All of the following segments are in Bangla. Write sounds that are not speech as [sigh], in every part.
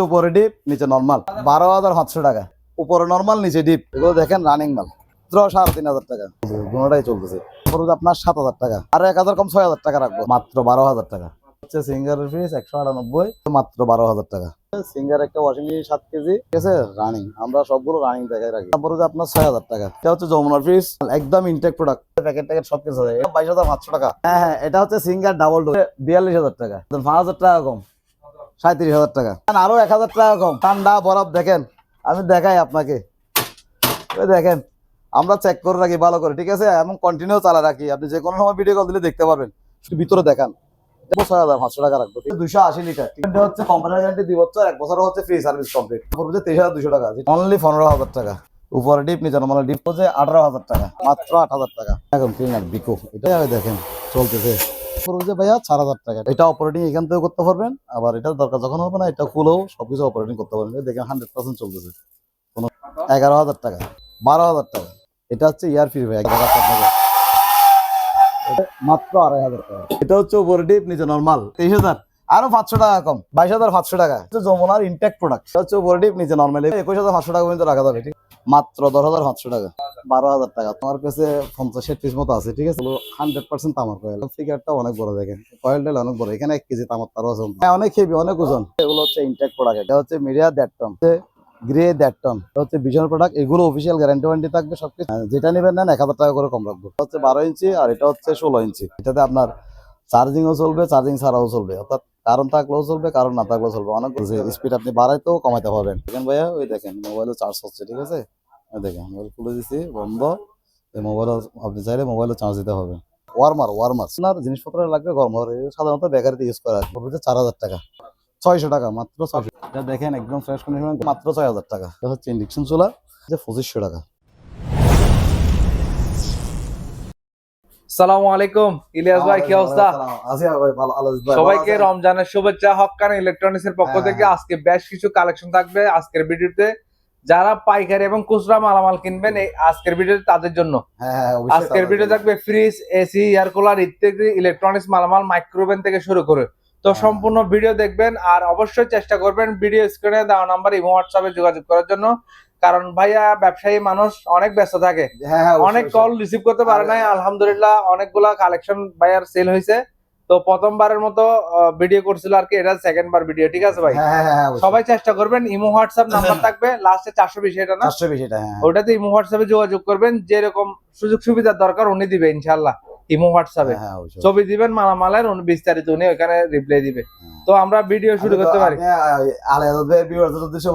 উপরে ডিপ, নিচে নর্মাল বারো হাজার সাতশো টাকা। উপরে নর্মাল নিচে ডিপ। এগুলো দেখেন রানিং মাল। সাড়ে তিন হাজার টাকা। চলতেছে। আপনার সাত হাজার টাকা। আর এক হাজার কম ছয় হাজার টাকা রাখব। মাত্র বারো হাজার টাকা। সিঙ্গার একটা ওয়াশিং সাত কেজি। রানিং আমরা সবগুলো রানিং আপনার ছয় হাজার টাকা। হচ্ছে যমুনার একদম প্যাকেট সব কিছু বাইশ হাজার পাঁচশো টাকা। হ্যাঁ হ্যাঁ। এটা হচ্ছে সিঙ্গার ডাবল বিয়াল্লিশ হাজার টাকা। পাঁচ হাজার টাকা কম। সাঁত্রিশ হাজার টাকা। আরও এক হাজার টাকা কম। ঠান্ডা, বরফ, দেখেন। আমি দেখাই আপনাকে। দেখেন, আমরা চেক করে রাখি, ভালো করে, ঠিক আছে? এবং কন্টিনিউ চালা রাখি। আপনি যে কোনো সময় ভিডিও কল দিলে দেখতে পারবেন। শুধু ভিতরে দেখান। পাঁচশো টাকা হচ্ছে দুই বছর, এক বছর হচ্ছে ফ্রি সার্ভিস হাজার দুশো টাকা। অনলি পনেরো হাজার টাকা। ডিপ আঠারো হাজার টাকা। মাত্র আট হাজার টাকা। এখন বিকো দেখেন, চলতেছে। ভাইয়া চার হাজার টাকা। এটা অপারেটিং এখান থেকে করতে পারবেন, আবার এটা দরকার যখন হবে না, এটা খুলেও সবকিছু অপারেটিং করতে পারবেন। দেখেন হান্ড্রেড পার্সেন্ট চলতেছে। কোনো এগারো হাজার টাকা, বারো হাজার টাকা। এটা হচ্ছে ইয়ার ফ্রি ভাই হাজার মাত্র আড়াই হাজার টাকা। এটা হচ্ছে নিচে নর্মাল তেইশ হাজার। আরও পাঁচশো টাকা কম, বাইশ হাজার পাঁচশো টাকা। যমুনার ইনটেক প্রোডাক্ট হচ্ছে ডিপ নিচে নর্মাল একুশ হাজার পাঁচশো টাকা পর্যন্ত রাখা যাবে, ঠিক মাত্র দশ হাজার পাঁচশো টাকা। বারো হাজার টাকা। তোমার কাছে পঞ্চাশ ষাট পিস মতো আছে ঠিক আছে? হান্ড্রেড পার্সেন্ট তামার কয়েল ফিগারটা অনেক বড় দেখেন। কয়েলটা অনেক বড়। এখানে এক কেজি তামার তার ওজন হ্যাঁ অনেক হেভি অনেক ওজন। এগুলো হচ্ছে ইনটেক প্রোডাক্ট এটা হচ্ছে মিডিয়া দেড় টন গ্রে দেড় টন হচ্ছে বিশাল প্রোডাক্ট এগুলো অফিসিয়াল গ্যারান্টি ওয়ারেন্টি থাকবে সবকিছু। হ্যাঁ, যেটা নেবেন নেন এক হাজার টাকা করে কম রাখব। হচ্ছে বারো ইঞ্চি আর এটা হচ্ছে ষোলো ইঞ্চি। এটাতে আপনার চার্জিংও চলবে চার্জিং ছাড়াও চলবে। অর্থাৎ কারণ থাকলেও চলবে, কারণ না থাকলেও চলবে। অনেক স্পিড আপনি বাড়াইতেও কমাইতে পারবেন। দেখেন ভাইয়া, ওই দেখেন মোবাইলে চার্জ হচ্ছে, ঠিক আছে? দেখেন মোবাইল খুলে দিছি, বন্ধ। এই মোবাইলে আপনি চাইলে মোবাইলে চার্জ দিতে হবে। ওয়ার্মার ওয়ার্মার আপনার জিনিসপত্র লাগবে গরম সাধারণত বেকারিতে ইউজ করা হয়। চার হাজার টাকা। ছয়শো টাকা, মাত্র ছয়শো। দেখেন, একদম ফ্রেশ কন্ডিশন মাত্র ছয় হাজার টাকা। হচ্ছে ইন্ডাকশন চুলা, যে পঁচিশশো টাকা। সালামু আলাইকুম। ইলিয়াস ভাই কি অবস্থা? সবাইকে রমজানের শুভেচ্ছা হকান ইলেকট্রনিক্স এর পক্ষ হ্যাঁ, থেকে হ্যাঁ। আজকে বেশ কিছু কালেকশন থাকবে আজকের ভিডিওতে। যারা পাইকারি এবং খুচরা মালামাল কিনবেন এই আজকের ভিডিওতে তাদের জন্য। হ্যাঁ আজকের ভিডিও। থাকবে ফ্রিজ এসি এয়ার কুলার ইত্যাদি ইলেকট্রনিক্স মালামাল মাইক্রোওভেন থেকে শুরু করে। তো। সম্পূর্ণ ভিডিও দেখবেন আর অবশ্যই চেষ্টা করবেন। ভিডিও স্ক্রিনে দেওয়া নাম্বার ইমো হোয়াটসঅ্যাপে যোগাযোগ করার জন্য। কারণ ভাইয়া ব্যবসায়ী মানুষ অনেক ব্যস্ত থাকে। হ্যাঁ হ্যাঁ অনেক কল রিসিভ করতে পারে নাই আলহামদুলিল্লাহ অনেকগুলা কালেকশন ভাইয়ার সেল হয়েছে। তো প্রথমবারের মতো ভিডিও করছিল আর কি এটা সেকেন্ড বার ভিডিও ঠিক আছে ভাই? হ্যাঁ। সবাই চেষ্টা করবেন ইমো হোয়াটসঅ্যাপ নাম্বার [laughs] থাকবে লাস্টে চারশো বিশ এটা না? চারশো বেশি এটা। ওটাতে ইমো হোয়াটসঅ্যাপে যোগাযোগ করবেন যেরকম সুযোগ সুবিধার দরকার উনি দিবে ইনশাল্লাহ ইমো হোয়াটসঅ্যাপে। হ্যাঁ, ছবি দিবেন মালামালের বিস্তারিত উনি ওখানে রিপ্লাই দিবে। হ্যাঁ। তো আমরা ভিডিও শুরু করতে পারি।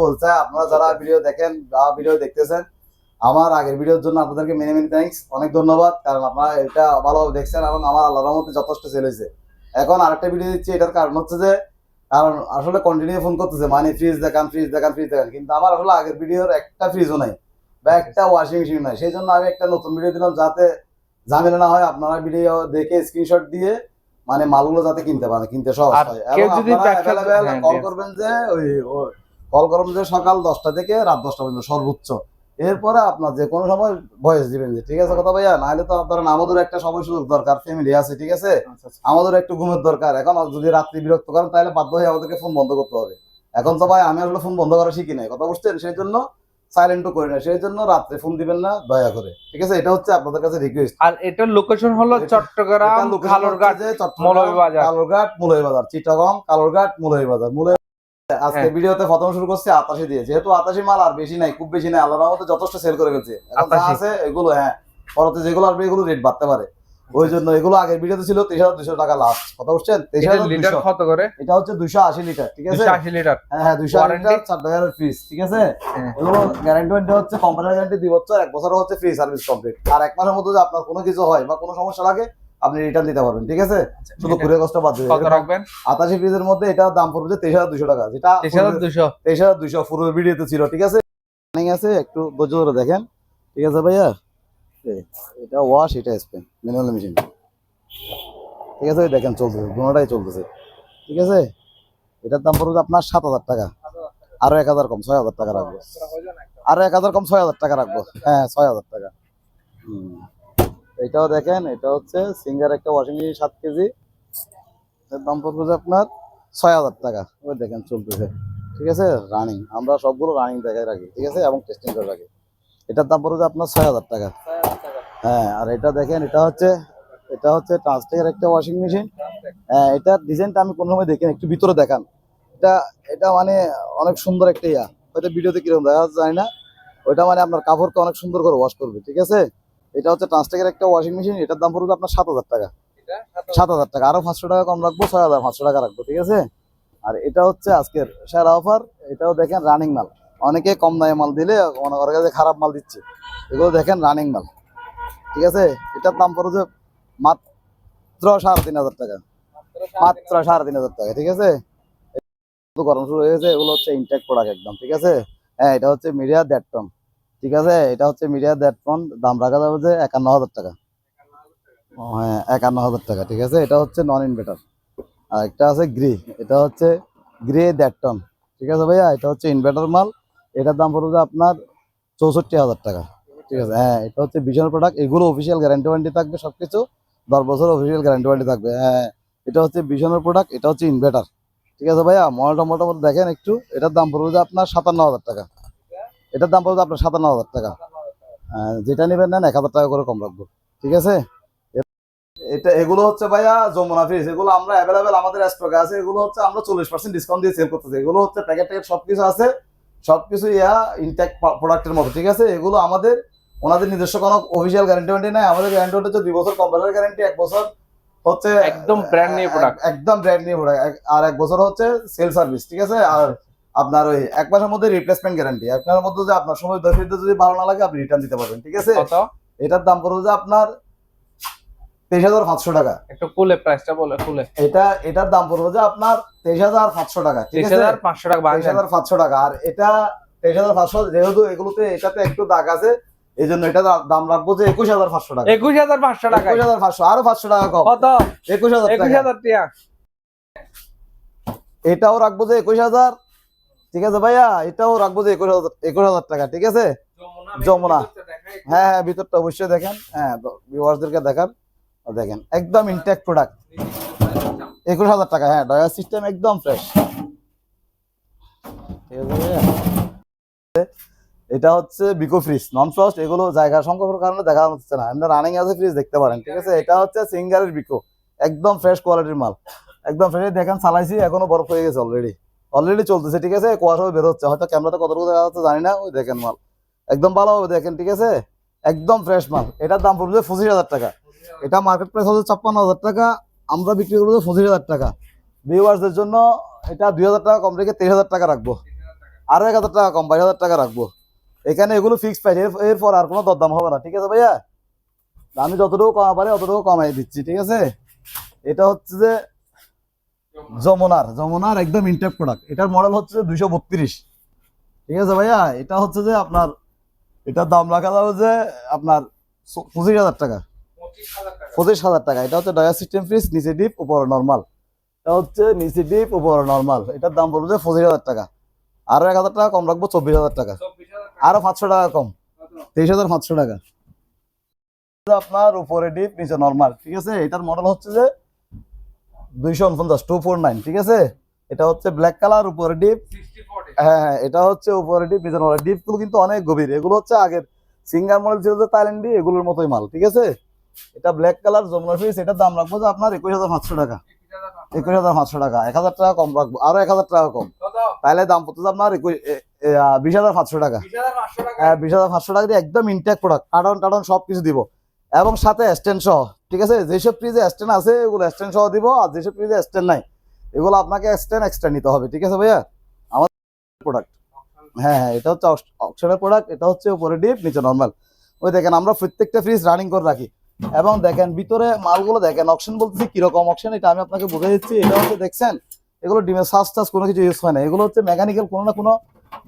বলছে আপনারা যারা ভিডিও দেখেন বা ভিডিও দেখতেছেন আমার আগের ভিডিওর জন্য আপনাদেরকে মেনি মেনি থ্যাঙ্কস অনেক ধন্যবাদ কারণ আপনারা এটা ভালোভাবে দেখছেন এবং আমার আল্লাহর মধ্যে যথেষ্ট সেল হয়েছে। এখন আরেকটা ভিডিও দিচ্ছি এটার কারণ হচ্ছে যে কারণ আসলে কন্টিনিউ ফোন করতেছে মানে ফ্রিজ দেখান ফ্রিজ দেখান ফ্রিজ দেখান কিন্তু আমার আসলে আগের ভিডিওর একটা ফ্রিজও নাই বা একটা ওয়াশিং মেশিন নাই। সেই জন্য আমি একটা নতুন ভিডিও দিলাম যাতে ঝামেলা না হয় আপনারা ভিডিও দেখে স্ক্রিনশট দিয়ে মানে মালগুলো যাতে কিনতে পারেন কিনতে সহজ হয়। available হ্যাঁ, কল করবেন যে ওই কল করবেন যে সকাল দশটা থেকে রাত দশটা পর্যন্ত সর্বোচ্চ। এরপরে আপনার যে কোনো সময় ভয়েস দিবেন যে ঠিক আছে কথা ভাইয়া নাহলে তো ধরেন আমাদের একটা সময় সুযোগ দরকার ফ্যামিলি আছে ঠিক আছে? আমাদের একটু ঘুমের দরকার। এখন যদি রাত্রি বিরক্ত করেন তাহলে বাধ্য হয়ে আমাদেরকে ফোন বন্ধ করতে হবে। এখন তো ভাই আমি আসলে ফোন বন্ধ করা শিখি নাই কথা বুঝছেন? সেই জন্য সাইলেন্টও করি না সেই জন্য রাত্রে ফোন দিবেন না দয়া করে। ঠিক আছে? এটা হচ্ছে আপনাদের কাছে রিকোয়েস্ট আর এটার লোকেশন হলো চট্টগ্রাম খালুরঘাট মৌলভীবাজার। কালোরঘাট মুলইবাজার চিটাগং কালোরঘাট মুলইবাজার মুলই আজকে হ্যাঁ। ভিডিওতে প্রথম শুরু করছি আতাশি দিয়ে। যেহেতু আতাশি মাল আর বেশি নাই খুব বেশি নাই আল্লাহর রহমতে যথেষ্ট সেল করে ফেলছে। এখন যা 88 আছে এগুলো হ্যাঁ পরতে যেগুলো আসবে এগুলো রেট বাড়তে পারে। ওই জন্য এগুলো আগের ভিডিওতে ছিল তেইশ হাজার দুশো টাকা লাস্ট কথা বুঝছেন? তেইশ হাজার লিটার কত করে? এটা হচ্ছে দুশো আশি লিটার ঠিক আছে? আশি লিটার হ্যাঁ হ্যাঁ দুশো আশি লিটার চার ফ্রিজ ঠিক আছে? হ্যাঁ। এগুলো গ্যারান্টি ওয়ারেন্টি হচ্ছে কোম্পানির গ্যারান্টি দুই বছর এক বছর হচ্ছে ফ্রি সার্ভিস কমপ্লিট আর এক মাসের মধ্যে আপনার কোনো কিছু হয় বা কোনো সমস্যা লাগে আপনি রিটার্ন দিতে পারবেন ঠিক আছে? শুধু এটা ঘুরে কষ্ট বাদ কত রাখবেন? আটাশি পিসের মধ্যে এটা দাম পড়বে তেইশ হাজার দুশো টাকা যেটা তেইশ হাজার দুশো তেইশ হাজার দুশো পুরো ভিডিওতে ছিল ঠিক আছে? আছে একটু ধৈর্য ধরে দেখেন ঠিক আছে ভাইয়া? এটা ওয়াশ এটা স্পেন ম্যানুয়াল মেশিন ঠিক আছে, দেখেন চলতেছে দুটাই চলতেছে। ঠিক আছে? এটার দাম পড়বে আপনার সাত হাজার টাকা। আরও এক হাজার কম, ছয় হাজার টাকা রাখব। আরও এক হাজার কম, ছয় হাজার টাকা রাখব। হ্যাঁ ছয় হাজার টাকা। এটাও দেখেন, এটা হচ্ছে সিঙ্গার একটা ওয়াশিং মেশিন সাত কেজি। এর দাম পড়বে আপনার ছয় হাজার টাকা। ওই দেখেন চলতেছে। ঠিক আছে? রানিং আমরা সবগুলো রানিং দেখায় রাখি। ঠিক আছে? এবং টেস্টিং করে রাখি। এটার দাম পড়বে আপনার ছয় হাজার টাকা। হ্যাঁ আর এটা দেখেন এটা হচ্ছে এটা হচ্ছে ট্রান্সটেকের একটা ওয়াশিং মেশিন হ্যাঁ এটার ডিজাইনটা আমি কোনো সময় দেখিনি একটু ভিতরে দেখান। এটা এটা মানে অনেক সুন্দর একটা ইয়া। হয়তো ভিডিওতে কীরকম দেখা জানি না। ওইটা মানে আপনার কাপড়কে অনেক সুন্দর করে ওয়াশ করবে ঠিক আছে? এটা হচ্ছে ট্রান্সটেকের একটা ওয়াশিং মেশিন এটার দাম পড়বে আপনার সাত হাজার টাকা। সাত হাজার। টাকা আরও পাঁচশো টাকা কম রাখব ছয় হাজার পাঁচশো টাকা রাখব ঠিক আছে? আর এটা হচ্ছে আজকের সেরা অফার এটাও দেখেন রানিং মাল। অনেকে কম দামে মাল দিলে মনে করে যে খারাপ মাল দিচ্ছে। এগুলো দেখেন রানিং মাল। ঠিক আছে? এটার দাম পড়েছে মাত্র সাড়ে তিন হাজার টাকা। মাত্র সাড়ে তিন হাজার টাকা, ঠিক আছে? গরম শুরু হয়ে গেছে, এগুলো হচ্ছে ইনটেক প্রোডাক্ট একদম, ঠিক আছে? হ্যাঁ এটা হচ্ছে মিডিয়া দেড় টন ঠিক আছে? এটা হচ্ছে মিডিয়া দেড় টন দাম রাখা যাবে যে একান্ন হাজার টাকা। হ্যাঁ একান্ন হাজার টাকা, ঠিক আছে? এটা হচ্ছে নন ইনভার্টার আর একটা আছে গ্রে এটা হচ্ছে গ্রে দেড় টন ঠিক আছে ভাইয়া? এটা হচ্ছে ইনভার্টার মাল, এটার দাম পড়বে আপনার চৌষট্টি হাজার টাকা। ঠিক আছে হ্যাঁ এটা হচ্ছে প্রোডাক্ট এগুলো অফিসিয়াল গ্যারান্টি থাকবে সবকিছু দশ বছর অফিসিয়াল গ্যারান্টি থাকবে হ্যাঁ এটা হচ্ছে প্রোডাক্ট এটা হচ্ছে ইনভার্টার ঠিক আছে ভাইয়া? মোটামুটি দেখেন একটু এটার দাম পড়বে আপনার সাতান্ন হাজার টাকা এটার দাম পড়বে আপনার সাতান্ন হাজার টাকা হ্যাঁ, যেটা নেবেন নেন এক হাজার টাকা করে কম রাখব ঠিক আছে? এটা এগুলো হচ্ছে ভাইয়া যমুনা ফ্রিজ এগুলো আমরা অ্যাভেলেবেল আমাদের স্টকে আছে এগুলো হচ্ছে আমরা চল্লিশ পার্সেন্ট ডিসকাউন্ট দিয়ে সেল করতেছি এগুলো হচ্ছে প্যাকেট ট্যাকেট সবকিছু আছে সবকিছু ইয়া ইনটেক প্রোডাক্টের মতো ঠিক আছে? এগুলো আমাদের ওনাদের নিজস্ব কোনো অফিসিয়াল গ্যারান্টি ওয়ারেন্টি নাই। আমাদের গ্যারান্টি হচ্ছে দুই বছর কম্পিউটার গ্যারান্টি এক বছর হচ্ছে একদম brand new product। একদম ব্র্যান্ড নিউ প্রোডাক্ট আর এক বছর হচ্ছে সেল সার্ভিস ঠিক আছে? আর আপনার ওই এক মাসের মধ্যে রিপ্লেসমেন্ট গ্যারান্টি আপনার মধ্যে যে আপনার সময় দশ মিনিটে যদি ভালো না লাগে আপনি রিটার্ন দিতে পারবেন ঠিক আছে? এটার দাম পড়বে যে আপনার তেইশ হাজার পাঁচশো টাকা। একটু কুলে প্রাইসটা বলে কুলে এটা এটার দাম পড়বে যে আপনার তেইশ হাজার পাঁচশো টাকা তেইশ হাজার পাঁচশো টাকা তেইশ হাজার পাঁচশো টাকা। আর এটা তেইশ হাজার পাঁচশো যেহেতু এগুলোতে এটাতে একটু দাগ আছে এই জন্য এটা দাম রাখব যে একুশ হাজার পাঁচশো টাকা। একুশ হাজার পাঁচশো টাকা একুশ হাজার পাঁচশো আরও পাঁচশো টাকা কম। কত? একুশ হাজার একুশ হাজার টাকা। এটাও রাখব যে একুশ হাজার। ঠিক আছে ভাইয়া? এটাও রাখব যে একুশ হাজার একুশ হাজার টাকা ঠিক আছে? যমুনা। হ্যাঁ হ্যাঁ ভিতরটা অবশ্যই দেখেন। হ্যাঁ ভিউয়ার্সদেরকে দেখান। দেখেন একদম ইনটেক প্রোডাক্ট একুশ হাজার টাকা হ্যাঁ ডয়ার সিস্টেম একদম ফ্রেশ ঠিক আছে? এটা হচ্ছে বিকো ফ্রিজ নন ফ্রস্ট এগুলো জায়গা সংকটের কারণে দেখা হচ্ছে না। এমনি রানিং আছে ফ্রিজ দেখতে পারেন, ঠিক আছে? এটা হচ্ছে সিঙ্গারের বিকো একদম ফ্রেশ কোয়ালিটির মাল। একদম ফ্রেশ দেখেন চালাইছি, এখনও বরফ হয়ে গেছে অলরেডি অলরেডি চলতেছে, ঠিক আছে? কুয়াশা বের হচ্ছে হয়তো ক্যামেরাতে কতটুকু দেখা যাচ্ছে জানি না, ওই দেখেন মাল। একদম ভালোভাবে দেখেন, ঠিক আছে? একদম ফ্রেশ মাল। এটার দাম পড়বে পঁচিশ হাজার টাকা। এটা মার্কেট প্রাইস হচ্ছে ছাপ্পান্ন হাজার টাকা, আমরা বিক্রি করব পঁচিশ হাজার টাকা। ভিউয়ার্সদের জন্য এটা দুই হাজার টাকা, কম রেখে তেইশ হাজার টাকা রাখব। আরও এক হাজার টাকা কম, বাইশ হাজার টাকা রাখব। এখানে এগুলো ফিক্স প্রাইস এরপর আর কোনো দরদাম হবে না, ঠিক আছে ভাইয়া? আমি যতটুকু কমা পারি অতটুকু কমাই দিচ্ছি, ঠিক আছে? এটা হচ্ছে যে যমুনার যমুনার একদম ইনটেক প্রোডাক্ট এটার মডেল হচ্ছে দুইশো বত্রিশ, ঠিক আছে ভাইয়া? এটা হচ্ছে যে আপনার, এটার দাম রাখা যাবে যে আপনার পঁচিশ হাজার টাকা। পঁচিশ হাজার টাকা, এটা হচ্ছে ডয়ার সিস্টেম ফ্রিজ নিচে ডিপ উপরে নর্মাল এটা হচ্ছে নিচে ডিপ উপরে নর্মাল এটার দাম পড়বে যে পঁচিশ হাজার টাকা। আরও এক হাজার টাকা কম রাখব চব্বিশ হাজার টাকা। আরও পাঁচশো টাকা কম। তেইশ হাজার পাঁচশো টাকা। আপনার উপরে ডিপ নিচে নর্মাল ঠিক আছে? এটার মডেল হচ্ছে যে দুইশো উনপঞ্চাশ টু ফোর নাইন ঠিক আছে? এটা হচ্ছে ব্ল্যাক কালার উপরে ডিপ হ্যাঁ হ্যাঁ এটা হচ্ছে উপরে ডিপ নিচে নর্মাল ডিপগুলো কিন্তু অনেক গভীর। এগুলো হচ্ছে আগের সিঙ্গার মডেল ছিল যে থাইল্যান্ডি এগুলোর মতোই মাল ঠিক আছে? এটা ব্ল্যাক কালার যমুনা ফিস এটার দাম রাখব যে আপনার একুশ হাজার পাঁচশো টাকা। একুশ হাজার পাঁচশো টাকা এক হাজার টাকা কম রাখব আরও এক হাজার টাকা কম। তাহলে দাম পড়তেছে আপনার বিশ হাজার পাঁচশো টাকা। হ্যাঁ বিশ হাজার পাঁচশো টাকা দিয়ে একদম ইনটেক প্রোডাক্ট কার্টন টাটন সব কিছু দিব। এবং সাথে স্ট্যান্ড সহ ঠিক আছে? যেসব ফ্রিজে স্ট্যান্ড আছে এগুলো স্ট্যান্ড সহ দিব আর যেসব ফ্রিজে স্ট্যান্ড নাই এগুলো আপনাকে স্ট্যান্ড এক্সট্রা নিতে হবে ঠিক আছে ভাইয়া? আমার প্রোডাক্ট হ্যাঁ হ্যাঁ এটা হচ্ছে অপশনের প্রোডাক্ট এটা হচ্ছে উপরে ডিপ নিচে নর্মাল ওই দেখেন আমরা প্রত্যেকটা ফ্রিজ রানিং করে রাখি। এবং দেখেন ভিতরে মালগুলো দেখেন অপশন বলতেছি কীরকম অপশন এটা আমি আপনাকে বুঝে দিচ্ছি। এটা হচ্ছে দেখছেন? এগুলো ডিমের সাজ টাস কোনো কিছু ইউজ হয় না। এগুলো হচ্ছে মেকানিক্যাল কোনো না কোনো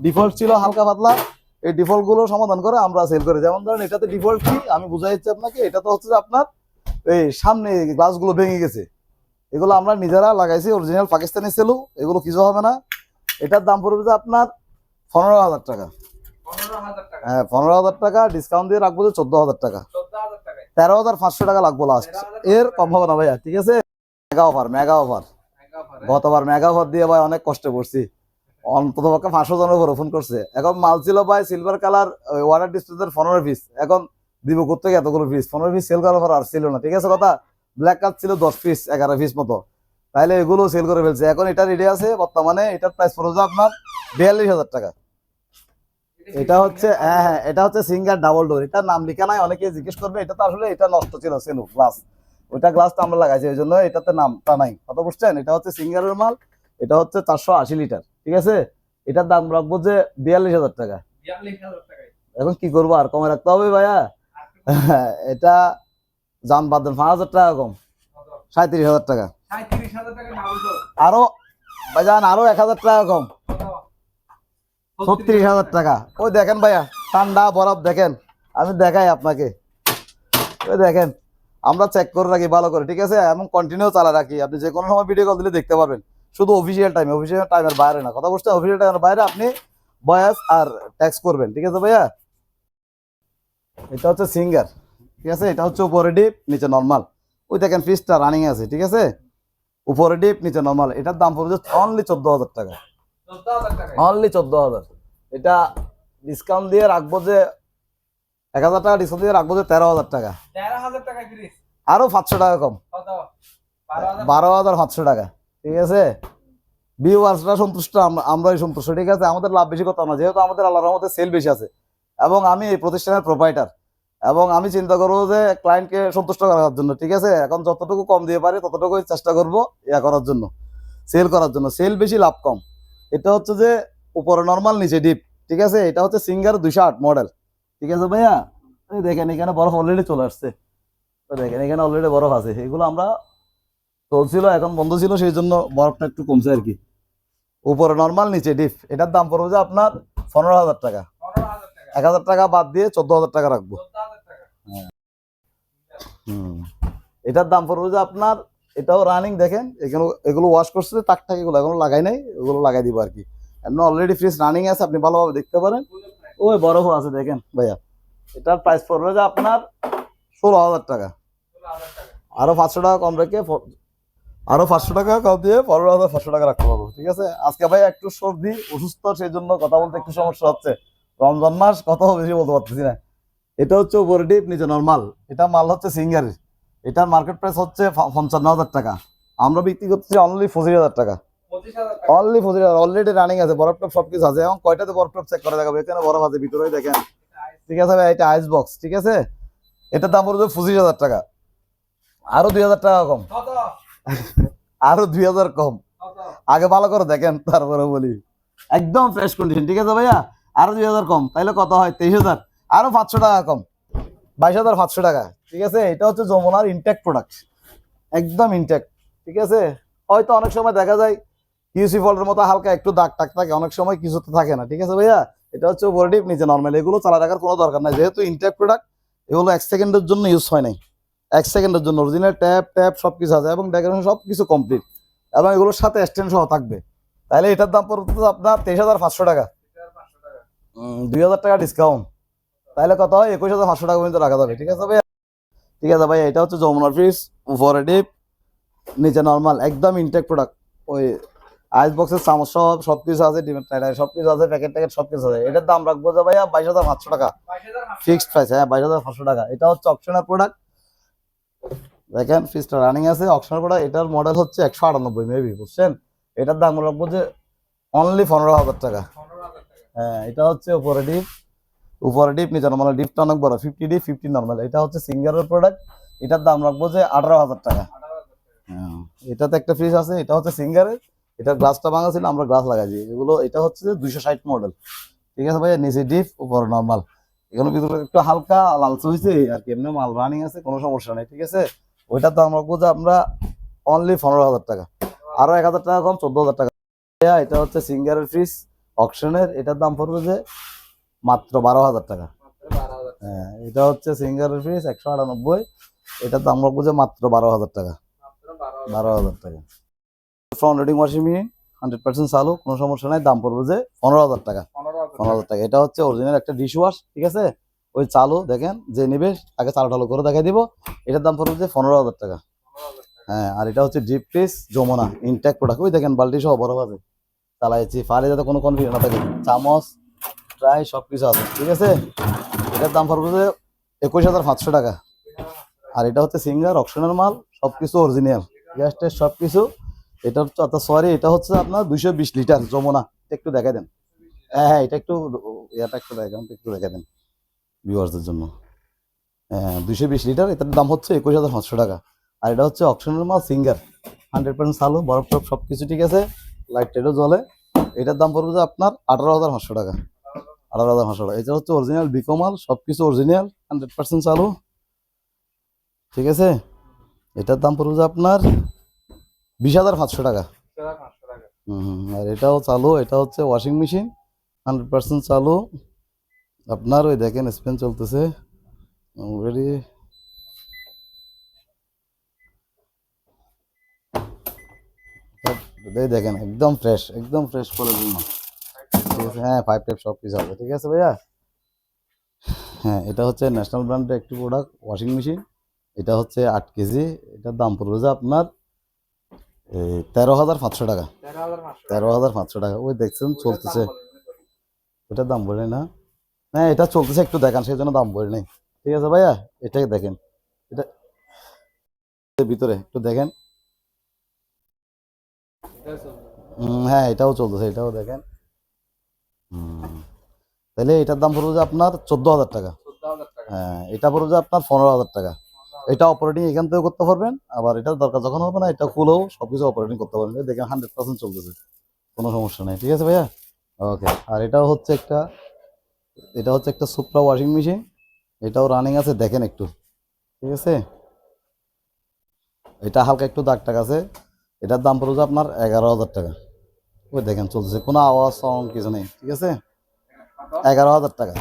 ডিফল্ট ছিল হালকা পাতলা। এই ডিফল্টগুলো সমাধান করে আমরা সেল করি। যেমন ধরেন এটাতে ডিফল্ট কি? আমি বুঝাই দিচ্ছি আপনাকে এটা তো হচ্ছে আপনার এই সামনে গ্লাসগুলো ভেঙে গেছে। এগুলো আমরা নিজেরা লাগাইছি অরিজিনাল পাকিস্তানি সেলু এগুলো কিছু হবে না। এটার দাম পড়বে যে আপনার পনেরো হাজার টাকা। হ্যাঁ পনেরো হাজার টাকা ডিসকাউন্ট দিয়ে রাখব যে চোদ্দ হাজার টাকা। তেরো হাজার পাঁচশো টাকা লাগবো লাস্ট এর কম হবে না ভাইয়া ঠিক আছে? মেগা অফার মেগা অফার গতবার মেগা অফার দিয়ে ভাই অনেক কষ্টে পড়ছি। অন্তত পক্ষে পাঁচশো জনের উপরে ফোন করছে। এখন মাল ছিল ভাই সিলভার কালার ওয়াটার ডিসপ্লেদের পনেরো পিস এখন দিব করতে এতগুলো পিস পনেরো পিস সেল করার আর ছিল না, ঠিক আছে কথা? ব্ল্যাক কাপ ছিল দশ পিস এগারো পিস মতো। তাইলে এগুলো সেল করে ফেলছে। এখন এটা রেডি আছে বর্তমানে, এটার প্রাইস পড়েছে আপনার বিয়াল্লিশ হাজার টাকা। এটা হচ্ছে হ্যাঁ হ্যাঁ এটা হচ্ছে সিঙ্গার ডাবল ডোর এটার নাম লেখা নাই, অনেকে জিজ্ঞেস করবে, এটা তো আসলে এটা নষ্ট ছিল, সেনু গ্লাস ওইটা গ্লাসটা আমরা লাগাইছি, ওই জন্য এটাতে নামটা নাই। কথা বুঝছেন? এটা হচ্ছে সিঙ্গারের মাল, এটা হচ্ছে চারশো আশি লিটার। ঠিক আছে? এটার দাম রাখব যে বিয়াল্লিশ হাজার টাকা। এখন কি করব? আর কমে রাখতে হবে ভাইয়া? এটা যান বাদ দেন পাঁচ হাজার টাকা কম। সাঁত্রিশ হাজার টাকা। আরও ভাইজান আরও এক হাজার টাকা কম। ছত্রিশ হাজার টাকা। ওই দেখেন ভাইয়া ঠান্ডা বরফ দেখেন। আমি দেখাই আপনাকে। ওই দেখেন আমরা চেক করে রাখি ভালো করে। ঠিক আছে? এমন কন্টিনিউ চালা রাখি। আপনি যে কোনো সময় ভিডিও কল দিলে দেখতে পারবেন। শুধু অফিসিয়াল টাইমে অফিসিয়াল টাইমের বাইরে না। কথা বুঝতে অফিসিয়াল টাইমের বাইরে আপনি বয়াস আর ট্যাক্স করবেন ঠিক আছে ভাইয়া? এটা হচ্ছে সিঙ্গার ঠিক আছে? এটা হচ্ছে উপরে ডিপ নিচে নর্মাল ওই দেখেন ফিসটা রানিং আছে ঠিক আছে? উপরে ডিপ নিচে নর্মাল এটার দাম পড়বে অনলি চোদ্দ হাজার টাকা। অনলি চোদ্দ হাজার এটা ডিসকাউন্ট দিয়ে রাখব যে এক হাজার টাকা ডিসকাউন্ট দিয়ে রাখব যে তেরো হাজার টাকা আরও পাঁচশো টাকা কম। বারো হাজার পাঁচশো টাকা। ঠিক আছে? ভিউয়ার্সরা সন্তুষ্ট আমরাই সন্তুষ্ট, ঠিক আছে? আমাদের লাভ বেশি করতাম না, যেহেতু আমাদের আল্লাহর রহমতে সেল বেশি আছে। এবং আমি এই প্রতিষ্ঠানের প্রোভাইডার এবং আমি চিন্তা করব যে ক্লায়েন্টকে সন্তুষ্ট করার জন্য, ঠিক আছে? এখন যতটুকু কম দিয়ে পারি, ততটুকুই চেষ্টা করব ইয়া করার জন্য সেল করার জন্য। সেল বেশি, লাভ কম। এটা হচ্ছে যে উপরে নর্মাল নিচে ডিপ ঠিক আছে? এটা হচ্ছে সিঙ্গার দুইশো আট মডেল ঠিক আছে ভাইয়া? দেখেন, এখানে বরফ অলরেডি চলে আসছে। দেখেন, এখানে অলরেডি বরফ আছে। এগুলো আমরা চলছিল, এখন বন্ধ ছিল, সেই জন্য বরফটা একটু কমছে আর কি। উপরে নর্মাল নিচে ডিপ এটার দাম পড়বে যে আপনার পনেরো হাজার টাকা। এক হাজার টাকা বাদ দিয়ে চোদ্দ হাজার টাকা রাখব। হুম। এটার দাম পড়বে যে আপনার, এটাও রানিং দেখেন, এখানে এগুলো ওয়াশ করছে টাক টাক এগুলো এখনও লাগাই নাই, এগুলো লাগাই দিব আর কি। এমন অলরেডি ফ্রিজ রানিং আছে, আপনি ভালোভাবে দেখতে পারেন। ওই বরফও আছে, দেখেন, ভাইয়া। এটার প্রাইস পড়বে যে আপনার ষোলো হাজার টাকা। আরও পাঁচশো টাকা কম রেখে আরও পাঁচশো টাকা কম দিয়ে পনেরো হাজার পাঁচশো টাকা রাখতে পারব ঠিক আছে? আজকে ভাই একটু সর্দি অসুস্থ সেই জন্য কথা বলতে একটু সমস্যা হচ্ছে। রমজান মাস কথা বেশি বলতে পারতেছি না। এটা হচ্ছে উপরে ডিপ নিচে নর্মাল এটা মাল হচ্ছে সিঙ্গারের এটার মার্কেট প্রাইস হচ্ছে পঞ্চান্ন হাজার টাকা। আমরা বিক্রি করতেছি অনলি পঁচিশ হাজার টাকা। অনলি পঁচিশ হাজার অলরেডি রানিং আছে বরফ টপ সব কিছু আছে। এবং কয়টাতে বরফ টপ চেক করে দেখাবো এখানে বরফ আছে ভিতরে দেখেন। ঠিক আছে ভাই এটা আইস বক্স ঠিক আছে? এটার দাম পড়বে পঁচিশ হাজার টাকা। আরও দুই হাজার টাকা কম। আরও দুই হাজার কম। আগে ভালো করে দেখেন, তারপরে বলি। একদম ফ্রেশ কন্ডিশন ঠিক আছে ভাইয়া? আরও দুই হাজার কম, তাইলে কত হয়? তেইশ হাজার। আরও পাঁচশো টাকা কম। বাইশ হাজার পাঁচশো টাকা, ঠিক আছে? এটা হচ্ছে যমুনার ইনটেক্ট প্রোডাক্ট একদম ইনটেক্ট ঠিক আছে? হয়তো অনেক সময় দেখা যায় কিউসি ফলের মতো হালকা একটু দাগ টাক থাকে, অনেক সময় কিছু তো থাকে না, ঠিক আছে ভাইয়া? এটা হচ্ছে বডিপ নিচে নর্মাল এগুলো চালা রাখার কোনো দরকার নাই। যেহেতু ইনটেক্ট প্রোডাক্ট এগুলো এক সেকেন্ডের জন্য ইউজ হয় নাই। এক সেকেন্ডের জন্য অরিজিনাল ট্যাপ ট্যাপ সব কিছু আছে এবং ডেকোরেশন সব কিছু কমপ্লিট এবং এগুলোর সাথে স্ট্যান্ড সহ থাকবে। তাহলে এটার দাম পড়তে আপনার তেইশ হাজার পাঁচশো টাকা। দুই হাজার টাকা ডিসকাউন্ট তাহলে কত হয়? একুশ হাজার পাঁচশো টাকা পর্যন্ত রাখা যাবে। ঠিক আছে ভাই ঠিক আছে ভাই এটা হচ্ছে যমুনার ফিস উপরে ডিপ নিচে নর্মাল একদম ইনটেক প্রোডাক্ট ওই আইস বক্সের চামচ সব সব কিছু আছে ডিমের টাইটার সব কিছু আছে প্যাকেট ট্যাকেট সব কিছু আছে। এটার দাম রাখব যে ভাইয়া বাইশ হাজার পাঁচশো টাকা। ফিক্সড প্রাইস হ্যাঁ বাইশ হাজার পাঁচশো টাকা। এটা হচ্ছে অপশনাল প্রোডাক্ট দেখেন ফিসটা রানিং আছে অপশনাল প্রোডাক্ট এটার মডেল হচ্ছে একশো আটানব্বই মেবি বুঝছেন? এটার দাম রাখব যে অনলি পনেরো হাজার টাকা। হ্যাঁ এটা হচ্ছে উপরে ডিপ উপরে ডিপ নিচে নর্মাল ডিপটা অনেক বড় ফিফটি ডিপ ফিফটি নর্মাল এটা হচ্ছে সিঙ্গারের প্রোডাক্ট এটার দাম রাখব যে আঠারো হাজার টাকা। হ্যাঁ, এটাতে একটা ফ্রিজ আছে এটা হচ্ছে সিঙ্গারের এটার গ্লাসটা ভাঙা ছিল আমরা গ্লাস লাগাইছি এগুলো এটা হচ্ছে দুইশো ষাট মডেল ঠিক আছে ভাইয়া? নিচে ডিপ উপরে নর্মাল এখানে ভিতরে একটু হালকা লালচে হয়েছে আর কি এমনি মাল রানিং আছে, কোনো সমস্যা নেই, ঠিক আছে? ওইটার দাম আমরা যে আমরা অনলি পনেরো হাজার টাকা। আরও এক হাজার টাকা কম, চোদ্দ হাজার টাকা। এটা হচ্ছে সিঙ্গারের ফ্রিজ অকশনের এটার দাম পড়বে যে মাত্র বারো হাজার টাকা। হ্যাঁ এটা হচ্ছে সিঙ্গারের ফ্রিজ একশো আটানব্বই। এটার দাম রাখব যে মাত্র বারো হাজার টাকা। বারো হাজার টাকা। Front loading washing machine hundred percent চালু, কোনো সমস্যা নাই, দাম পড়বে যে পনেরো হাজার টাকা। পনেরো হাজার টাকা। এটা হচ্ছে অরিজিনাল একটা ডিশ ওয়াশ ঠিক আছে? ওই চালু, দেখেন, যে নিবে তাকে চালু টালু করে দেখাই দিব। এটার দাম পড়বে পনেরো হাজার টাকা। হ্যাঁ আর এটা হচ্ছে deep piece Jamuna Intech product ওই দেখেন বাল্টি সহ বরফ আছে। চালাইছি, ফালে যাতে কোনো কনফিউশন না থাকে। চামচ, প্রায় সব কিছু আছে, ঠিক আছে? এটার দাম পড়বে একুশ হাজার পাঁচশো টাকা। আর এটা হচ্ছে সিঙ্গার অপশনাল মাল সব কিছু অরিজিনাল গ্যাস টেস সব কিছু এটা হচ্ছে সরি এটা হচ্ছে আপনার দুইশো বিশ লিটার যমুনা। একটু দেখা দেন। হ্যাঁ হ্যাঁ এটা একটু এটা একটু দেখান একটু দেখা দেন ভিউয়ার্সদের জন্য। হ্যাঁ দুইশো বিশ লিটার এটার দাম হচ্ছে একুশ হাজার পাঁচশো টাকা। আর এটা হচ্ছে অপশনাল মাল সিঙ্গার। হান্ড্রেড পার্সেন্ট চালু বরফ টরফ সব কিছু ঠিক আছে লাইট টাইটও জ্বলে। এটার দাম পড়বে যে আপনার আঠারো হাজার পাঁচশো টাকা। আঠারো হাজার পাঁচশো টাকা। এটা হচ্ছে অরিজিনাল বিকো মাল সব কিছু অরিজিনাল হান্ড্রেড পার্সেন্ট চালু। ঠিক আছে? এটার দাম পড়বে যে আপনার বিশ হাজার পাঁচশো টাকা। পাঁচশো টাকা। হুম হুম, আর এটাও চালু এটা হচ্ছে ওয়াশিং মেশিন হান্ড্রেড পার্সেন্ট চালু। আপনার ওই দেখেন স্পেন চলতেছে। এই দেখেন একদম ফ্রেশ একদম ফ্রেশ করে দিন। ঠিক আছে হ্যাঁ ফাইভ টাইপ সব কিছু হবে ঠিক আছে ভাইয়া? হ্যাঁ এটা হচ্ছে ন্যাশনাল ব্র্যান্ডের একটি প্রোডাক্ট ওয়াশিং মেশিন এটা হচ্ছে আট কেজি এটার দাম পড়বে যে আপনার তেরো হাজার পাঁচশো টাকা। তেরো হাজার পাঁচশো টাকা। ওই দেখছেন চলতেছে। ওটার দাম বলে না? হ্যাঁ এটা চলতেছে, একটু দেখান, সেই জন্য দাম বলে নেই। ঠিক আছে ভাইয়া এটাকে দেখেন। এটা ভিতরে, একটু দেখেন। হ্যাঁ এটাও চলতেছে, এটাও দেখেন। তাহলে এটার দাম পড়বে আপনার চোদ্দ হাজার টাকা। হ্যাঁ এটা পড়বে আপনার পনেরো হাজার টাকা। এটা অপারেটিং এখান থেকে করতে পারবেন, আবার এটা দরকার যখন হবে না, এটা খুলেও সবকিছু অপারেটিং করতে পারবেন। দেখেন হান্ড্রেড পার্সেন্ট চলতেছে, কোনো সমস্যা নেই। ঠিক আছে ভাইয়া? ওকে আর এটাও হচ্ছে একটা, এটা হচ্ছে একটা সুপ্রা ওয়াশিং মেশিন এটাও রানিং আছে, দেখেন একটু। ঠিক আছে? এটা হালকা একটু দাগ টাক আছে। এটার দাম পড়বে যে আপনার এগারো হাজার টাকা। ওই দেখেন চলতেছে, কোনো আওয়াজ সাউন্ড কিছু নেই। ঠিক আছে? এগারো হাজার টাকা।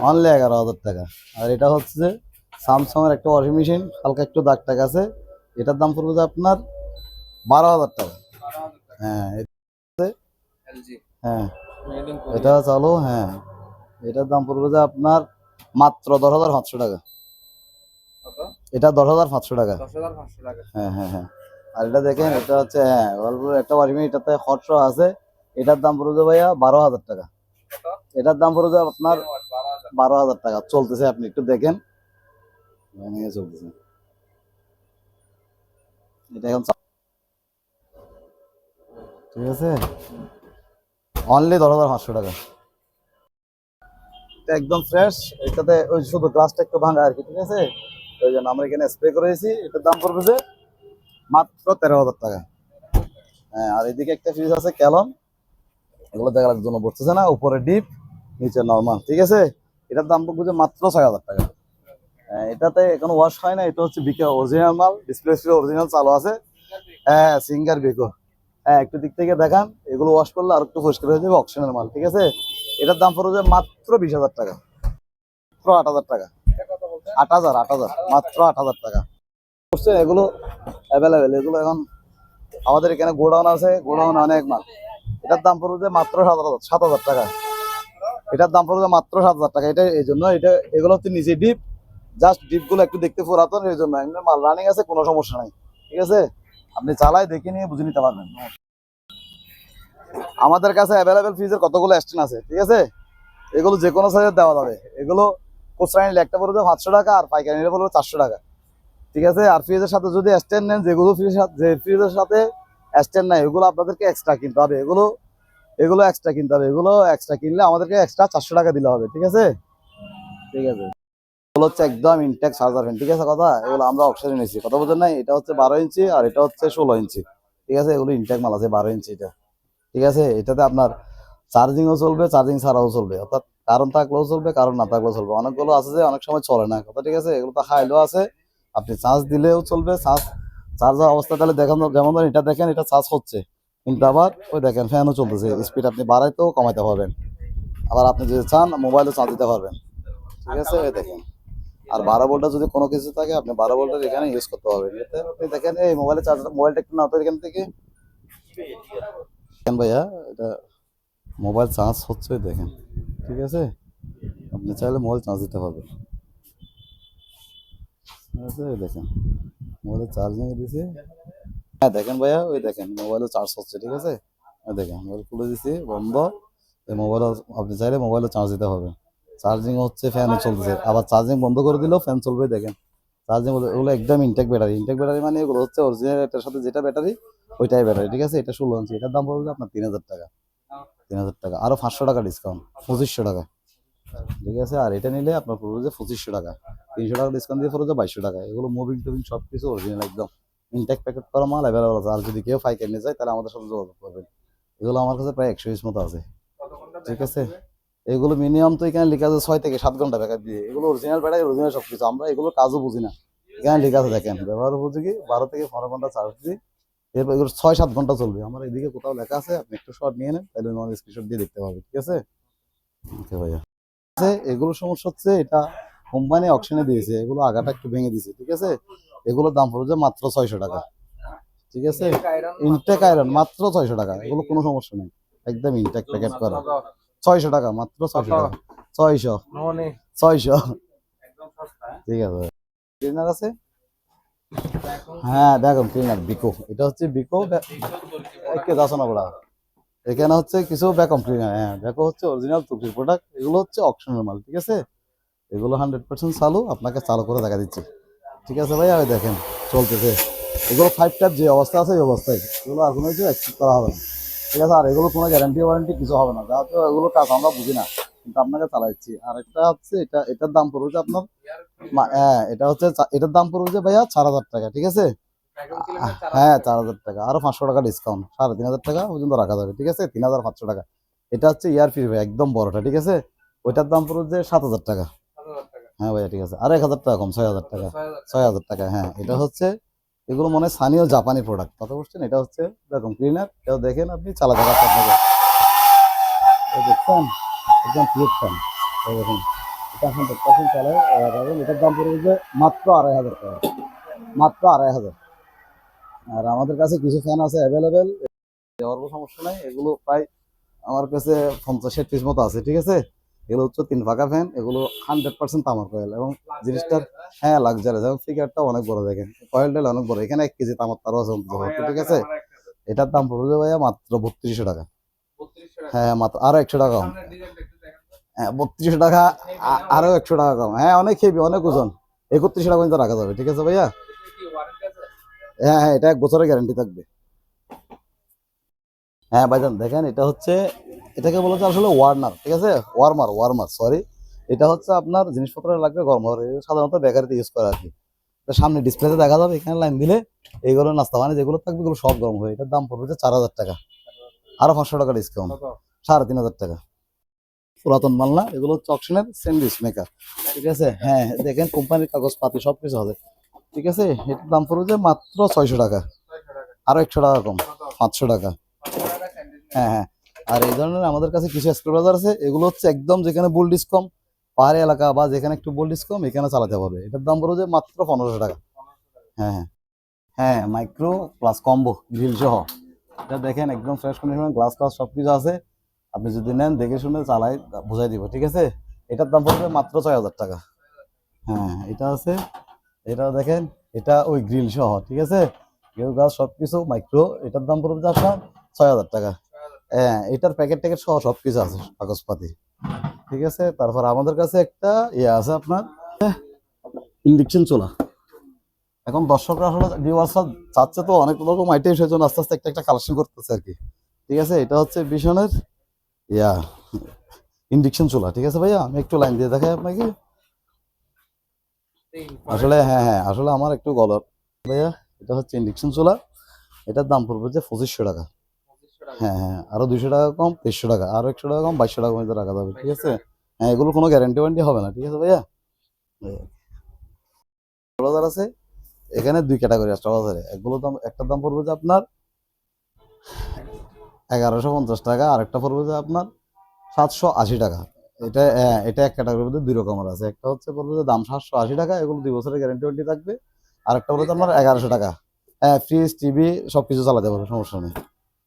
অনলি এগারো হাজার টাকা। আর এটা হচ্ছে যে স্যামসাং এর একটা ওয়াশিং মেশিন হালকা একটু দাগ টাক আছে। এটার দাম পড়বে আপনার বারো হাজার টাকা। হ্যাঁ এ- এলজি হ্যাঁ। এটা চালু হ্যাঁ। এটার দাম পড়বে যে আপনার মাত্র দশ হাজার পাঁচশো টাকা। এটা দশ হাজার পাঁচশো টাকা। হ্যাঁ হ্যাঁ হ্যাঁ। আর এটা দেখেন এটা হচ্ছে হ্যাঁ একটা ওয়াশিং এটাতে হটস আছে। এটার দাম পড়বে ভাইয়া বারো হাজার টাকা। এটার দাম পড়বে আপনার বারো হাজার টাকা। চলতেছে আপনি একটু দেখেন। চলতেছে। এটা এখন ঠিক আছে? অনলি দশ হাজার পাঁচশো টাকা। একদম ফ্রেশ এটাতে ওই শুধু গ্লাসটা একটু ভাঙা আর কি ঠিক আছে? ওই জন্য আমরা এখানে স্প্রে করেছি এটার দাম পড়বে যে মাত্র তেরো হাজার টাকা। হ্যাঁ আর এদিকে একটা ফ্রিজ আছে ক্যালন এগুলো দেখার জন্য বসতেছে না উপরে ডিপ নিচে নর্মাল ঠিক আছে? এটার দাম পড়বে মাত্র ছয় হাজার টাকা। হ্যাঁ, এটাতে কোনো ওয়াশ হয় না এটা হচ্ছে বিকে অরিজিনাল মাল ডিসপ্লে অরিজিনাল চালু আছে। হ্যাঁ সিঙ্গার বিকো হ্যাঁ একটু দিক থেকে দেখান। এগুলো ওয়াশ করলে আর একটু পরিষ্কার হয়ে যাবে অপশনাল মাল, ঠিক আছে? এটার দাম পড়বে মাত্র বিশ হাজার টাকা। মাত্র আট হাজার টাকা। আট হাজার আট হাজার, মাত্র আট হাজার টাকা। বুঝছেন? এগুলো অ্যাভেলেবেল এগুলো এখন আমাদের এখানে গোডাউন আছে, গোডাউন অনেক মাল। এটার দাম পড়বে মাত্র সাত হাজার সাত হাজার টাকা। এটার দাম পড়বে মাত্র সাত হাজার টাকা। এটা এই জন্য এটা, এগুলো হচ্ছে নিচে ডিপ জাস্ট ডিপগুলো একটু দেখতে পুরাতন, এই জন্য। মাল রানিং আছে, কোনো সমস্যা নাই, ঠিক আছে? আপনি চালায় দেখে নিয়ে বুঝে নিতে পারবেন। আমাদের কাছে অ্যাভেলেবেল ফ্রিজের কতগুলো স্ট্যান্ড আছে, ঠিক আছে? এগুলো যে কোনো সাইজের দেওয়া যাবে। এগুলো খুচরা একটা পড়বে পাঁচশো টাকা আর পাইকারি নিলে পড়বে চারশো টাকা। ঠিক আছে? আর ফ্রিজের সাথে যদি স্ট্যান্ড নেন, যেগুলো ফ্রিজের সাথে যে ফ্রিজের সাথে স্ট্যান্ড নাই, এগুলো আপনাদেরকে এক্সট্রা কিনতে হবে। এগুলো এগুলো এক্সট্রা কিনতে হবে। এগুলো এক্সট্রা কিনলে আমাদেরকে এক্সট্রা চারশো টাকা দিলে হবে, ঠিক আছে? ঠিক আছে। এগুলো হচ্ছে একদম ইনটেক চার্জার ফ্যান ঠিক আছে কথা? এগুলো আমরা অপশনে নিয়েছি কথা বলছেন নাই? এটা হচ্ছে বারো ইঞ্চি আর এটা হচ্ছে ষোলো ইঞ্চি। ঠিক আছে? এগুলো ইনটেক মাল আছে বারো ইঞ্চি এটা। ঠিক আছে? এটাতে আপনার চার্জিংও চলবে চার্জিং ছাড়াও চলবে। অর্থাৎ কারণ থাকলেও চলবে কারণ না থাকলেও চলবে। অনেকগুলো আছে যে অনেক সময় চলে না। কথা ঠিক আছে? এগুলো তো হাইলো আছে। আপনি চার্জ দিলেও চলবে চার্জ চার্জার অবস্থা তাহলে দেখেন যেমন ধরেন এটা দেখেন, এটা চার্জ হচ্ছে। কিন্তু আবার ওই দেখেন ফ্যানও চলতেছে। স্পিড আপনি বাড়াইতেও কমাইতে পারবেন। আবার আপনি যদি চান মোবাইলে চার্জ দিতে পারবেন। ঠিক আছে? এই দেখেন। আর বারো ভোল্টের যদি কোনো কিছু থাকে আপনি বারো ভোল্টের এখানে ইউজ করতে পারবেন। এতে আপনি দেখেন এই মোবাইলে চার্জ মোবাইলটা একটু না তো এখান থেকে। দেখেন ভাইয়া এটা মোবাইল চার্জ হচ্ছে দেখেন। ঠিক আছে? আপনি চাইলে মোবাইল চার্জ দিতে পারবেন। দেখেন মোবাইলে চার্জ নিয়ে দিয়েছে। হ্যাঁ দেখেন ভাইয়া ওই দেখেন মোবাইলে চার্জ হচ্ছে ঠিক আছে? দেখেন মোবাইল খুলে দিছি বন্ধ। এই মোবাইল আপনি চাইলে মোবাইলে চার্জ দিতে হবে চার্জিং হচ্ছে ফ্যানও চলতেছে। আবার চার্জিং বন্ধ করে দিলেও ফ্যান চলবে দেখেন। চার্জিং এগুলো একদম ইনটেক ব্যাটারি ইনটেক ব্যাটারি মানে এগুলো হচ্ছে অরিজিনাল এটার সাথে যেটা ব্যাটারি ওইটাই ব্যাটারি ঠিক আছে? এটা ষোলো ইঞ্চি এটার দাম পড়বে আপনার তিন হাজার টাকা। তিন হাজার টাকা। আরও পাঁচশো টাকা ডিসকাউন্ট পঁচিশশো টাকা। ঠিক আছে? আর এটা নিলে আপনার পড়বে যে পঁচিশশো টাকা। তিনশো টাকা ডিসকাউন্ট দিয়ে পড়বে বাইশশো টাকা। এগুলো মুভিং টুভিং সব কিছু অরিজিনাল একদম। ইনটেক প্যাকেট করা মাল অ্যাভেলেবল আছে। আর যদি কেউ পাইকারি নিয়ে যায় তাহলে আমাদের সাথে যোগাযোগ করবেন। এগুলো আমার কাছে প্রায় একশো পিস মতো আছে। ঠিক আছে? এগুলো মিনিমাম তো এখানে লেখা আছে ছয় থেকে সাত ঘণ্টা ব্যাকআপ দিয়ে। এগুলো অরিজিনাল ব্যাটারি অরিজিনাল সব কিছু আমরা এগুলো কাজও বুঝি না। এখানে লেখা আছে দেখেন ব্যবহার উপযোগী বারো থেকে পনেরো ঘণ্টা চার্জ দিই। এরপর এগুলো ছয় সাত ঘণ্টা চলবে। আমার এদিকে কোথাও লেখা আছে আপনি একটু শর্ট নিয়ে নেন তাহলে আমার স্ক্রিনশট দিয়ে দেখতে পাবে ঠিক আছে? ওকে ভাইয়া। আছে এগুলো সমস্যা হচ্ছে এটা কোম্পানি অকশনে দিয়েছে এগুলো আগাটা একটু ভেঙে দিয়েছে ঠিক আছে? এগুলোর দাম পড়বে মাত্র ছয়শো টাকা ঠিক আছে? ইনটেক আয়রন মাত্র ছয়শো টাকা এগুলো কোনো সমস্যা নেই একদম ইনটেক প্যাকেট করা। ছয়শো টাকা মাত্র ছয়শো টাকা। ছয়শো। ছয়শো। ঠিক আছে। ক্লিনার আছে? হ্যাঁ দেখুন ক্লিনার বিকো। এটা হচ্ছে বিকো কে দাসনা বড়া। এখানে হচ্ছে কিছু ব্যাকম ক্লিনার হ্যাঁ ব্যাকো হচ্ছে অরিজিনাল তুর্কির প্রোডাক্ট এগুলো হচ্ছে অপশনাল মাল ঠিক আছে? এগুলো হান্ড্রেড পার্সেন্ট চালু আপনাকে চালু করে দেখা দিচ্ছি। ঠিক আছে ভাই ওই দেখেন চলতেছে। এগুলো ফাইভ টার যে অবস্থা আছে এই অবস্থায়। এগুলো আর কোনো কিছু অ্যাকসেপ্ট করা হবে না। ঠিক আছে আর এগুলো কোনো গ্যারান্টি ওয়ারেন্টি কিছু হবে না যাতে এগুলো কাজ আমরা বুঝি না। কিন্তু আপনাকে চালাচ্ছি। আর একটা হচ্ছে এটা এটার দাম পড়বে যে আপনার হ্যাঁ এটা হচ্ছে এটার দাম পড়বে যে ভাইয়া চার হাজার টাকা ঠিক আছে? হ্যাঁ চার হাজার টাকা। আরও পাঁচশো টাকা ডিসকাউন্ট সাড়ে তিন হাজার টাকা পর্যন্ত রাখা যাবে ঠিক আছে? তিন হাজার পাঁচশো টাকা। এটা হচ্ছে ইয়ার ফ্রি ভাই একদম বড়টা ঠিক আছে? ওইটার দাম পড়বে যে সাত হাজার টাকা। হ্যাঁ ভাইয়া ঠিক আছে। আর এক হাজার টাকা কম ছয় হাজার টাকা। ছয় হাজার টাকা হ্যাঁ এটা হচ্ছে এগুলো মনে স্থানীয় জাপানি প্রোডাক্ট কথা বলছেন? এটা হচ্ছে, দেখুন ক্লিনার এটা দেখেন আপনি চালা যাবে আপনাকে। দেখছেন একদম পিওর ফ্যান দেখুন, এটা হান্ড্রেড পার্সেন্ট চালায় এটার দাম পড়বে যে মাত্র আড়াই হাজার টাকা। মাত্র আড়াই হাজার। আর আমাদের কাছে কিছু ফ্যান আছে অ্যাভেলেবেল দেওয়ার কোনো সমস্যা নাই। এগুলো প্রায় আমার কাছে পঞ্চাশ পিস মতো আছে, ঠিক আছে? এগুলো হচ্ছে তিন ফাঁকা ফ্যান এগুলো হান্ড্রেড পার্সেন্ট তামার কয়েল এবং জিনিসটার হ্যাঁ লাক্সারি এবং ফিগারটা অনেক বড় দেখেন। কয়েলটা অনেক বড়, এখানে এক কেজি তামার তারও আছে ঠিক আছে? এটার দাম পড়বে ভাইয়া মাত্র বত্রিশশো টাকা। হ্যাঁ মাত্র আরও একশো টাকা কম। হ্যাঁ বত্রিশশো টাকা আরও একশো টাকা কম। হ্যাঁ অনেক হেভি অনেক ওজন। একত্রিশশো টাকা পর্যন্ত রাখা যাবে, ঠিক আছে ভাইয়া? হ্যাঁ হ্যাঁ এটা এক বছরের গ্যারান্টি থাকবে। হ্যাঁ ভাইজান, দেখেন, এটা হচ্ছে এটাকে বলা যায় আসলে ওয়ার্নার ঠিক আছে? ওয়ার্মার ওয়ার্মার সরি এটা হচ্ছে আপনার জিনিসপত্র লাগবে গরম সাধারণত বেকারিতে ইউজ করে আর কি। সামনে ডিসপ্লেতে দেখা যাবে এখানে লাইন দিলে এইগুলো নাস্তা মানে যেগুলো থাকবে এগুলো সব গরম হবে এটার দাম পড়বে চার হাজার টাকা। আরও পাঁচশো টাকা ডিসকাউন্ট সাড়ে তিন হাজার টাকা। পুরাতন মাল না এগুলো হচ্ছে অকশনের স্যান্ডউইচ মেকার ঠিক আছে? হ্যাঁ দেখেন কোম্পানির কাগজপাতি সব কিছু হবে ঠিক আছে? এটার দাম পড়বে মাত্র ছয়শো টাকা। আরও একশো টাকা কম পাঁচশো টাকা। হ্যাঁ হ্যাঁ। আর এই ধরনের আমাদের কাছে কিছু স্ক্রুবাজার আছে, এগুলো হচ্ছে একদম যেখানে বোল্ডিস কম, পাহাড়ি এলাকা বা যেখানে একটু বোল্ডিস কম, এখানে চালাতে পারবে। এটার দাম পড়বে মাত্র পনেরোশো টাকা। হ্যাঁ হ্যাঁ। হ্যাঁ মাইক্রো প্লাস কম্বো গ্রিল সহ। এটা দেখেন, একদম ফ্রেশ কন্ডিশন গ্লাস ক্লাস সব কিছু আছে। আপনি যদি নেন, দেখে শুনে চালাই, বুঝাই দিব, ঠিক আছে? এটার দাম পড়বে মাত্র ছয় হাজার টাকা। হ্যাঁ এটা আছে। এটা দেখেন, এটা ওই গ্রিল সহ, ঠিক আছে? কেউ গাছ সব কিছু মাইক্রো এটার দাম পড়বে আপনার ছয় হাজার টাকা। হ্যাঁ এটার প্যাকেট ট্যাকেট সহ সব কিছু আছে, কাগজপাতি। ঠিক আছে? তারপর আমাদের কাছে একটা ইয়ে আছে আপনার ইন্ডিকশন চোলা। এখন দর্শকরা আসলে ভিউয়ার্সরা চাচ্ছে তো অনেক রকম আইটেম সেজন্য আস্তে আস্তে একটা একটা কালেকশন করতেছে আর কি। ঠিক আছে? এটা হচ্ছে ভীষণের ইয়া ইন্ডিকশন চুলা। ঠিক আছে ভাইয়া? আমি একটু লাইন দিয়ে দেখাই আপনাকে। আসলে হ্যাঁ হ্যাঁ আসলে আমার একটু গলর ভাইয়া, এটা হচ্ছে ইন্ডিকশন চুলা। এটার দাম পড়বে যে পঁচিশশো টাকা। হ্যাঁ হ্যাঁ আরও দুইশো টাকা কম তেইশশো টাকা আরও একশো টাকা কম বাইশশো টাকা মধ্যে রাখা যাবে ঠিক আছে? হ্যাঁ এগুলো কোনো গ্যারান্টি ওয়ারেন্টি হবে না ঠিক আছে ভাইয়া? ট্রাউজার আছে এখানে দুই ক্যাটাগরি আছে ট্রাউজারে এগুলো দাম একটার দাম পড়বে যে আপনার এগারোশো পঞ্চাশ টাকা আরেকটা পড়বে যে আপনার সাতশো আশি টাকা। এটা হ্যাঁ, এটা এক ক্যাটাগরির মধ্যে দুই রকমের আছে। একটা হচ্ছে পড়বে যে দাম সাতশো আশি টাকা এগুলো দুই বছরের গ্যারান্টি ওয়ারেন্টি থাকবে। আরেকটা পড়বে আপনার এগারোশো টাকা। হ্যাঁ ফ্রিজ টিভি সব কিছু চালাতে পারবে সমস্যা নেই।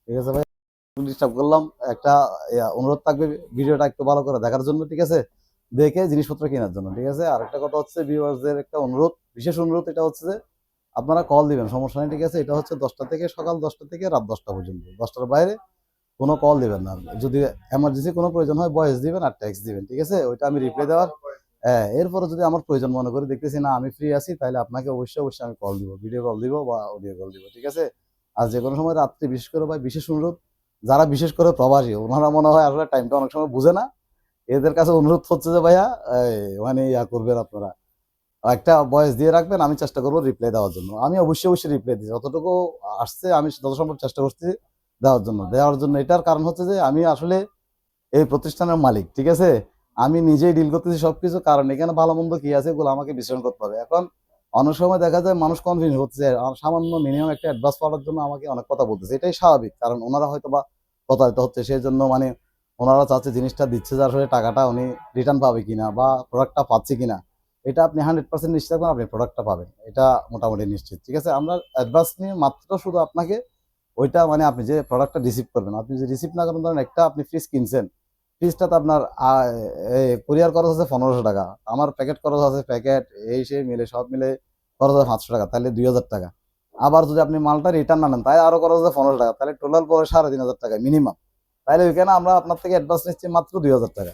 ঠিক আছে ভাই? ডিস্টার্ব করলাম। একটা অনুরোধ থাকবে ভিডিওটা একটু ভালো করে দেখার জন্য, ঠিক আছে? দেখে জিনিসপত্র কেনার জন্য, ঠিক আছে? আর একটা কথা হচ্ছে ভিউয়ার্সদের একটা অনুরোধ, বিশেষ অনুরোধ এটা হচ্ছে যে, আপনারা কল দিবেন, সমস্যা নেই, ঠিক আছে? এটা হচ্ছে দশটা থেকে, সকাল দশটা থেকে রাত দশটা পর্যন্ত। দশটার বাইরে কোনো কল দিবেন না। যদি এমার্জেন্সি কোনো প্রয়োজন হয় ভয়েস দিবেন আর ট্যাক্স দিবেন, ঠিক আছে? ওইটা আমি রিপ্লাই দেওয়ার হ্যাঁ এরপরে যদি আমার প্রয়োজন মনে করি দেখতেছি, না, আমি ফ্রি আছি, তাহলে আপনাকে অবশ্যই অবশ্যই আমি কল দিব ভিডিও কল দিব বা অডিও কল দিব, ঠিক আছে? আর যে কোনো সময় রাত্রে, বিশেষ করে ভাই, বিশেষ অনুরোধ যারা বিশেষ করে প্রবাসী, ওনারা মনে হয় আসলে টাইমটা অনেক সময় বুঝে না। এদের কাছে অনুরোধ হচ্ছে যে, ভাইয়া মানে ইয়া করবেন আপনারা। একটা ভয়েস দিয়ে রাখবেন, আমি চেষ্টা করব রিপ্লাই দেওয়ার জন্য। আমি অবশ্যই অবশ্যই রিপ্লাই দিই যতটুকু আসছে, আমি যত সম্ভব চেষ্টা করছি দেওয়ার জন্য। দেওয়ার জন্য এটার কারণ হচ্ছে যে, আমি আসলে এই প্রতিষ্ঠানের মালিক, ঠিক আছে? আমি নিজেই ডিল করতেছি সবকিছু। কারণ এখানে ভালো মন্দ কি আছে, এগুলো আমাকে বিশ্লেষণ করতে হবে। এখন অনেক সময় দেখা যায় মানুষ কনফিউজ হচ্ছে সামান্য মিনিমাম একটা অ্যাডভান্স পাওয়ার জন্য আমাকে অনেক কথা বলতেছে। এটাই স্বাভাবিক, কারণ ওনারা হয়তো বা প্রতারিত হচ্ছে সেই জন্য মানে ওনারা চাচ্ছে জিনিসটা দিচ্ছে যার ফলে টাকাটা উনি রিটার্ন পাবে কিনা বা প্রোডাক্টটা পাচ্ছে কিনা। এটা আপনি হান্ড্রেড পার্সেন্ট নিশ্চিত থাকবেন, আপনি প্রোডাক্টটা পাবেন। এটা মোটামুটি নিশ্চিত, ঠিক আছে? আমরা অ্যাডভান্স নিয়ে মাত্র শুধু আপনাকে ওইটা মানে আপনি যে প্রোডাক্টটা রিসিভ করবেন, আপনি যদি রিসিভ না করেন, ধরেন একটা আপনি ফ্রিজ কিনছেন ফ্রিজটাতে আপনার কুরিয়ার খরচ আছে পনেরোশো টাকা। আমার প্যাকেট খরচ আছে প্যাকেট, এই সেই মিলে, সব মিলে খরচ আছে পাঁচশো টাকা, তাহলে দুই হাজার টাকা। আবার যদি আপনি মালটা রিটার্ন আনেন তাই আরও খরচ আছে পনেরোশো টাকা, তাহলে টোটাল পরে সাড়ে তিন হাজার টাকা মিনিমাম তাহলে ওইখানে আমরা আপনার থেকে অ্যাডভান্স নিচ্ছি মাত্র দুই হাজার টাকা।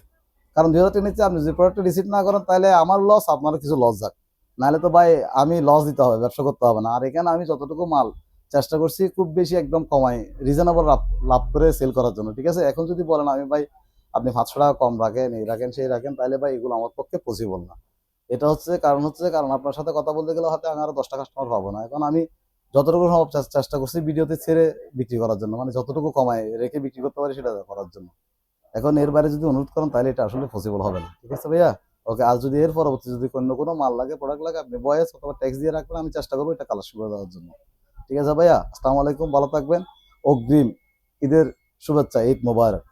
কারণ দুই হাজার টাকা নিচ্ছি, আপনি যদি প্রোডাক্টটা রিসিভ না করেন, তাহলে আমার লস আপনারও কিছু লস যাক। নাহলে তো ভাই, আমি লস দিতে হবে, ব্যবসা করতে হবে না। আর এখানে আমি যতটুকু মাল চেষ্টা করছি, খুব বেশি একদম কমাই রিজনেবল লাভ করে সেল করার জন্য, ঠিক আছে? এখন যদি বলেন আমি ভাই আপনি পাঁচশো টাকা কম রাখেন, এই রাখেন, সেই রাখেন তাহলে ভাই এগুলো আমার পক্ষে পসিবল না। এটা হচ্ছে কারণ হচ্ছে, কারণ আপনার সাথে কথা বলতে গেলে হয়তো আমি আরও দশটা কাস্টমার পাবো না। এখন আমি যতটুকু সম্ভব চেষ্টা করছি ভিডিওতে ছেড়ে বিক্রি করার জন্য মানে যতটুকু কমায়, রেখে বিক্রি করতে পারি সেটা করার জন্য। এখন এর বাইরে যদি অনুরোধ করেন তাহলে এটা আসলে পসিবল হবে না। ঠিক আছে ভাইয়া? ওকে, আর যদি এর পরবর্তী যদি অন্য কোনো মাল লাগে প্রোডাক্ট লাগে, আপনি বয়েস অথবা ট্যাক্স দিয়ে রাখবেন, আমি চেষ্টা করব এটা কালার করে দেওয়ার জন্য। ঠিক আছে ভাইয়া? আসসালামু আলাইকুম, ভালো থাকবেন। অগ্রিম ঈদের শুভেচ্ছা, ঈদ মোবারক।